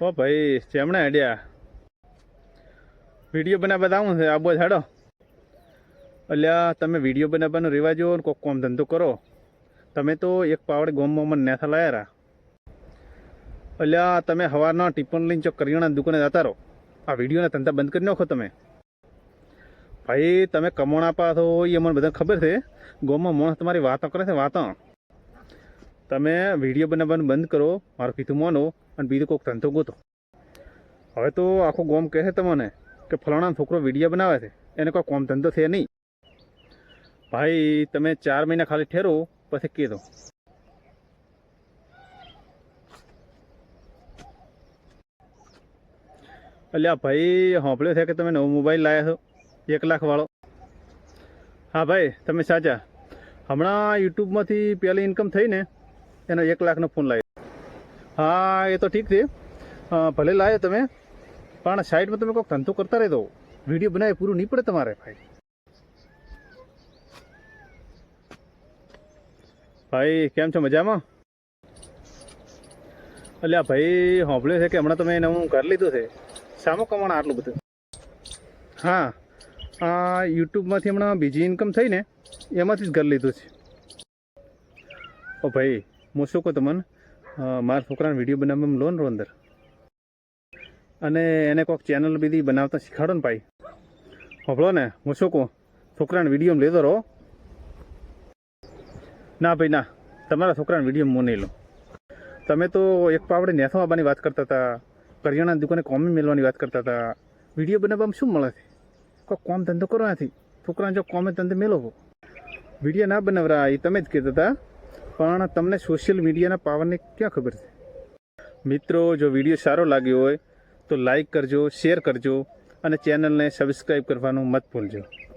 ઓ ભાઈ જેમણે અડ્યા? વીડિયો બનાવવા આવું છે, આબો ઝાડો. અલ્યા, તમે વીડિયો બનાવવાનો રિવાજો કોક કોમ ધંધો કરો. તમે તો એક પાવડે ગોમમાં મને નેથા લાયા અલ્યા, તમે સવારના ટિપ્પણ લઈને ચોક કરિયાણા દુકાને જતા રહો. આ વિડીયોના ધંધા બંધ કરી નાખો તમે. ભાઈ, તમે કમોણા પા છો એ મને બધાને ખબર છે. ગોમમાં માણસ તમારી વાતો કરે છે, વાતો. તમે વીડિયો બનાવવાનું બંધ કરો, મારું કીધું માનો, અને બીજું કોઈક ધંધો ગોતો. હવે તો આખો ગોમ કહે છે તમને કે ફલાણા છોકરો વીડિયો બનાવે છે, એને કોઈ કોમ ધંધો છે નહીં. ભાઈ, તમે ચાર મહિના ખાલી ઠેરો, પછી કહી દો અલ્યા ભાઈ, સાંભળ્યો છે કે તમે નવો મોબાઈલ લાવ્યા છો? એક લાખ વાળો. હા ભાઈ, તમે સાચા. હમણાં યુટ્યુબમાંથી પહેલી ઇન્કમ થઈ ને એનો એક લાખનો ફોન લાવ્યો હા, એ તો ઠીક છે. ભલે લાવ્યો તમે, પણ સાઈડમાં તમે કોઈક ધંધો કરતા રહેતો વીડિયો બનાવી પૂરું નહીં પડે તમારે, ભાઈ. ભાઈ, કેમ છો? મજામાં? અલ્યા ભાઈ, સાંભળ્યું છે કે હમણાં તમે નવું ઘર લીધું છે. સામો કમાણ આટલું બધું? હા. આ યુટ્યુબમાંથી હમણાં બીજી ઇન્કમ થઈ ને એમાંથી જ ઘર લીધું છે. ઓ ભાઈ હું શું તમને મારા છોકરાને વીડિયો બનાવવામાં લોન રહો અંદર. અને એને કોઈક ચેનલ બીજી બનાવતા શીખાડો ને ભાઈ. હોભળો ને હું છોકરાને વીડિયો લેતો રહો. ના ભાઈ, ના, તમારા છોકરાને વીડિયો હું નહીં લો તમે તો એક પાવડે નેસો આવવાની વાત કરતા હતા, કરિયાણાની દુકાને કોમી મેળવાની વાત કરતા હતા. વીડિયો બનાવવામાં શું મળે છે? કોઈ કોમ ધંધો કરો નથી છોકરાને જો કોમે ધંધો મેળવો વીડિયો ના બનાવરા એ તમે જ કહેતા હતા. પણ તમને સોશિયલ મીડિયાના પાવરની ક્યાં ખબર છે? મિત્રો, જો વીડિયો સારો લાગ્યો હોય તો લાઈક કરજો, શેર કરજો અને ચેનલને સબસ્ક્રાઈબ કરવાનું મત ભૂલજો.